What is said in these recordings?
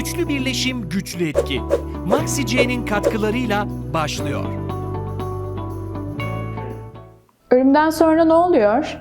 Üçlü birleşim güçlü etki. Maxi C'nin katkılarıyla başlıyor. Ölümden sonra ne oluyor?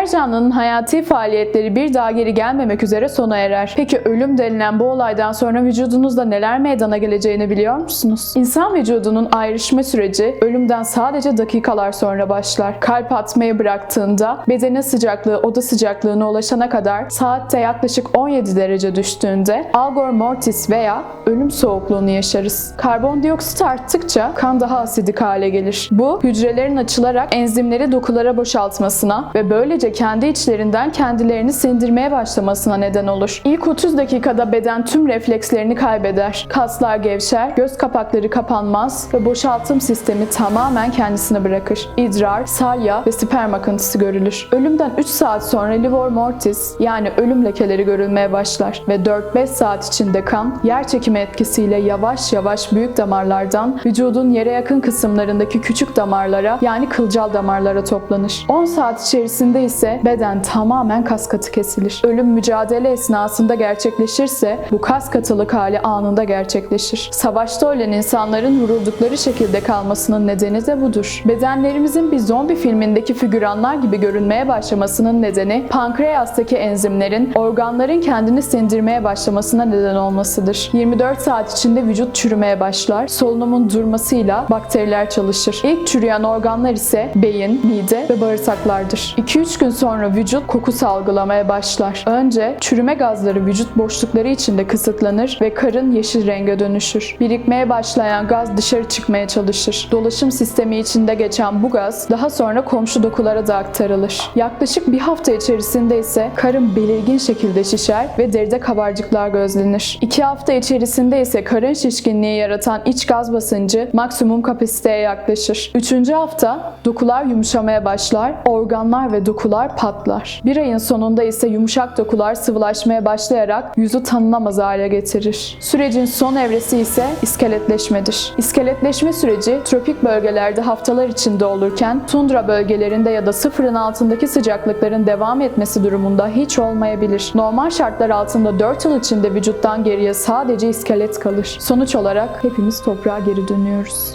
Her canlının hayati faaliyetleri bir daha geri gelmemek üzere sona erer. Peki ölüm denilen bu olaydan sonra vücudunuzda neler meydana geleceğini biliyor musunuz? İnsan vücudunun ayrışma süreci ölümden sadece dakikalar sonra başlar. Kalp atmayı bıraktığında bedenin sıcaklığı oda sıcaklığına ulaşana kadar saatte yaklaşık 17 derece düştüğünde algor mortis veya ölüm soğukluğunu yaşarız. Karbondioksit arttıkça kan daha asidik hale gelir. Bu hücrelerin açılarak enzimleri dokulara boşaltmasına ve böylece kendi içlerinden kendilerini sindirmeye başlamasına neden olur. İlk 30 dakikada beden tüm reflekslerini kaybeder. Kaslar gevşer, göz kapakları kapanmaz ve boşaltım sistemi tamamen kendisini bırakır. İdrar, salya ve sperm akıntısı görülür. Ölümden 3 saat sonra livor mortis yani ölüm lekeleri görülmeye başlar ve 4-5 saat içinde kan yer çekimi etkisiyle yavaş yavaş büyük damarlardan vücudun yere yakın kısımlarındaki küçük damarlara yani kılcal damarlara toplanır. 10 saat içerisinde ise beden tamamen kas katı kesilir. Ölüm mücadele esnasında gerçekleşirse bu kas katılık hali anında gerçekleşir. Savaşta ölen insanların vuruldukları şekilde kalmasının nedeni de budur. Bedenlerimizin bir zombi filmindeki figüranlar gibi görünmeye başlamasının nedeni pankreastaki enzimlerin organların kendini sindirmeye başlamasına neden olmasıdır. 24 saat içinde vücut çürümeye başlar. Solunumun durmasıyla bakteriler çalışır. İlk çürüyen organlar ise beyin, mide ve bağırsaklardır. 2-3 gün sonra vücut koku salgılamaya başlar. Önce çürüme gazları vücut boşlukları içinde kısıtlanır ve karın yeşil renge dönüşür. Birikmeye başlayan gaz dışarı çıkmaya çalışır. Dolaşım sistemi içinde geçen bu gaz daha sonra komşu dokulara da aktarılır. Yaklaşık bir hafta içerisinde ise karın belirgin şekilde şişer ve deride kabarcıklar gözlenir. İki hafta içerisinde ise karın şişkinliği yaratan iç gaz basıncı maksimum kapasiteye yaklaşır. Üçüncü hafta dokular yumuşamaya başlar, organlar ve dokular patlar. Bir ayın sonunda ise yumuşak dokular sıvılaşmaya başlayarak yüzü tanınamaz hale getirir. Sürecin son evresi ise iskeletleşmedir. İskeletleşme süreci tropik bölgelerde haftalar içinde olurken tundra bölgelerinde ya da sıfırın altındaki sıcaklıkların devam etmesi durumunda hiç olmayabilir. Normal şartlar altında 4 yıl içinde vücuttan geriye sadece iskelet kalır. Sonuç olarak hepimiz toprağa geri dönüyoruz.